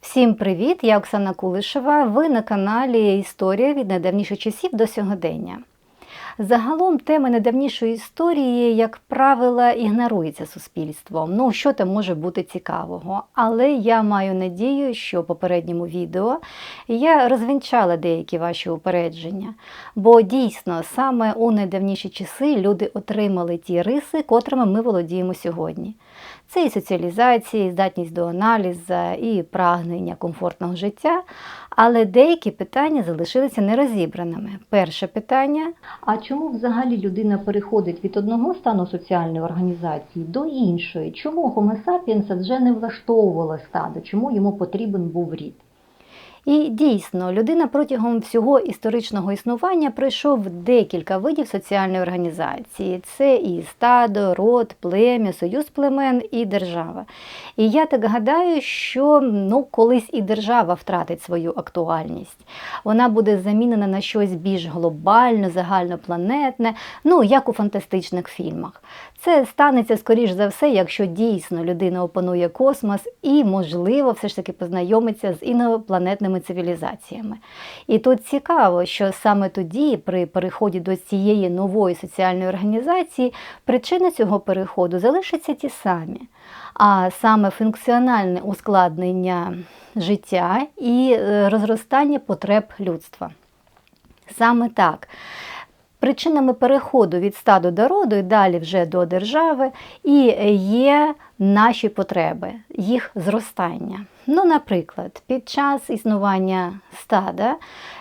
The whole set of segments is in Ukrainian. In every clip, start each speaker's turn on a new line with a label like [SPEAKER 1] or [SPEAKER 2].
[SPEAKER 1] Всім привіт! Я Оксана Кулишева. Ви на каналі Історія від найдавніших часів до сьогодення. Загалом тема найдавнішої історії, як правило, ігнорується суспільством. Ну, що там може бути цікавого. Але я маю надію, що в попередньому відео я розвінчала деякі ваші упередження. Бо дійсно саме у найдавніші часи люди отримали ті риси, котрими ми володіємо сьогодні. Це і соціалізація, і здатність до аналізу, і прагнення комфортного життя. Але деякі питання залишилися нерозібраними. Перше питання: а чому взагалі людина переходить від одного стану соціальної організації до іншої? Чому Homo вже не влаштовувало стадо? Чому йому потрібен був рід? І дійсно, людина протягом всього історичного існування пройшов декілька видів соціальної організації: це і стадо, род, плем'я, союз племен і держава. І я так гадаю, що ну, колись і держава втратить свою актуальність. Вона буде замінена на щось більш глобальне, загальнопланетне, ну як у фантастичних фільмах. Це станеться, скоріш за все, якщо дійсно людина опанує космос і, можливо, все ж таки познайомиться з інопланетними цивілізаціями. І тут цікаво, що саме тоді, при переході до цієї нової соціальної організації, причини цього переходу залишаться ті самі. А саме функціональне ускладнення життя і е, розростання потреб людства. Саме так. Причинами переходу від стаду до роду і далі вже до держави і є наші потреби, їх зростання. Ну, наприклад, під час існування стада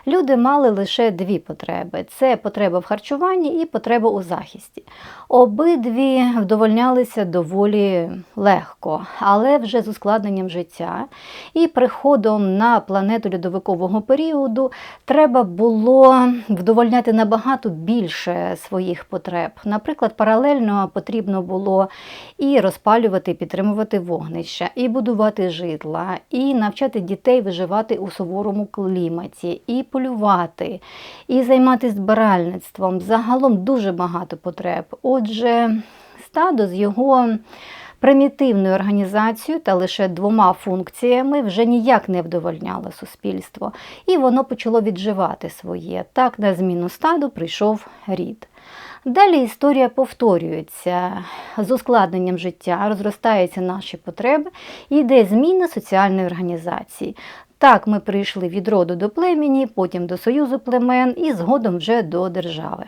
[SPEAKER 1] люди мали лише дві потреби: це потреба в харчуванні і потреба у захисті. Обидві вдовольнялися доволі легко, але вже з ускладненням життя і приходом на планету льодовикового періоду треба було вдовольняти набагато більше своїх потреб. Наприклад, паралельно потрібно було і розпалювати, і підтримувати вогнища, і будувати житла, і навчати дітей виживати у суворому кліматі, і полювати, і займатися збиральництвом. Загалом дуже багато потреб. Отже, стадо з його примітивною організацією та лише двома функціями вже ніяк не вдовольняло суспільство, і воно почало відживати своє. Так, на зміну стаду прийшов рід. Далі історія повторюється з ускладненням життя, розростаються наші потреби і йде зміна соціальної організації. Так, ми прийшли від роду до племені, потім до союзу племен і згодом вже до держави.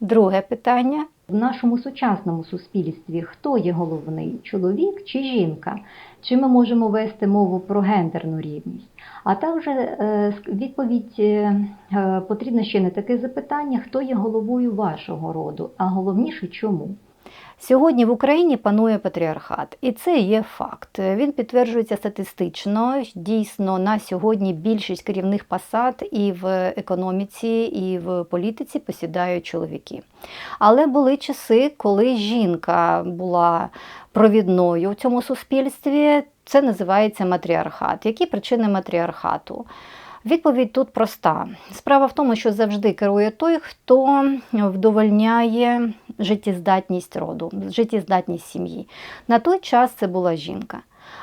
[SPEAKER 1] Друге питання. В нашому сучасному суспільстві хто є головний чоловік чи жінка? Чи ми можемо вести мову про гендерну рівність? А також е, відповідь е, потрібно ще не таке запитання: хто є головою вашого роду, а головніше чому? Сьогодні в Україні панує патріархат, і це є факт. Він підтверджується статистично. Дійсно, на сьогодні більшість керівних посад і в економіці, і в політиці посідають чоловіки. Але були часи, коли жінка була провідною в цьому суспільстві. Це називається матріархат. Які причини матріархату? Відповідь тут проста. Справа в тому, що завжди керує той, хто вдовольняє життєздатність роду, життєздатність сім'ї. На той час це була жінка.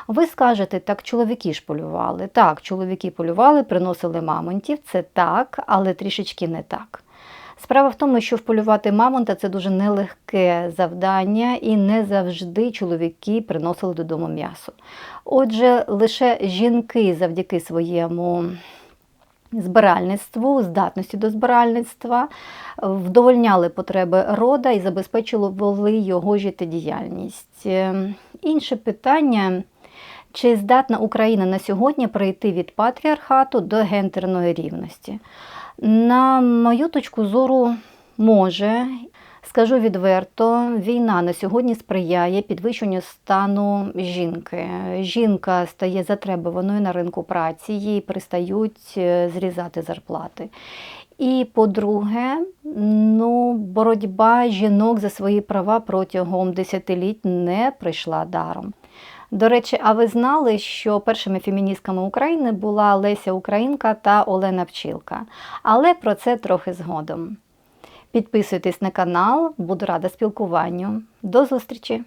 [SPEAKER 1] Ви скажете, так чоловіки ж полювали. Так, чоловіки полювали, приносили мамонтів, це так, але трішечки не так. Справа в тому, що вполювати мамонта це дуже нелегке завдання, і не завжди чоловіки приносили додому м'ясо. Отже, лише жінки завдяки своєму збиральництву, здатності до збиральництва, вдовольняли потреби рода і забезпечували його життєдіяльність. Інше питання. Чи здатна Україна на сьогодні прийти від патріархату до гендерної рівності? На мою точку зору, може. Скажу відверто, війна на сьогодні сприяє підвищенню стану жінки. Жінка стає затребуваною на ринку праці, їй перестають е, зрізати зарплати. І по-друге, ну, боротьба жінок за свої права протягом десятиліть не пройшла даром. До речі, а ви знали, що першими феміністками України була Леся Українка та Олена Пчілка. Але про це трохи згодом. Підписуйтесь на канал, буду рада спілкуванню. До зустрічі!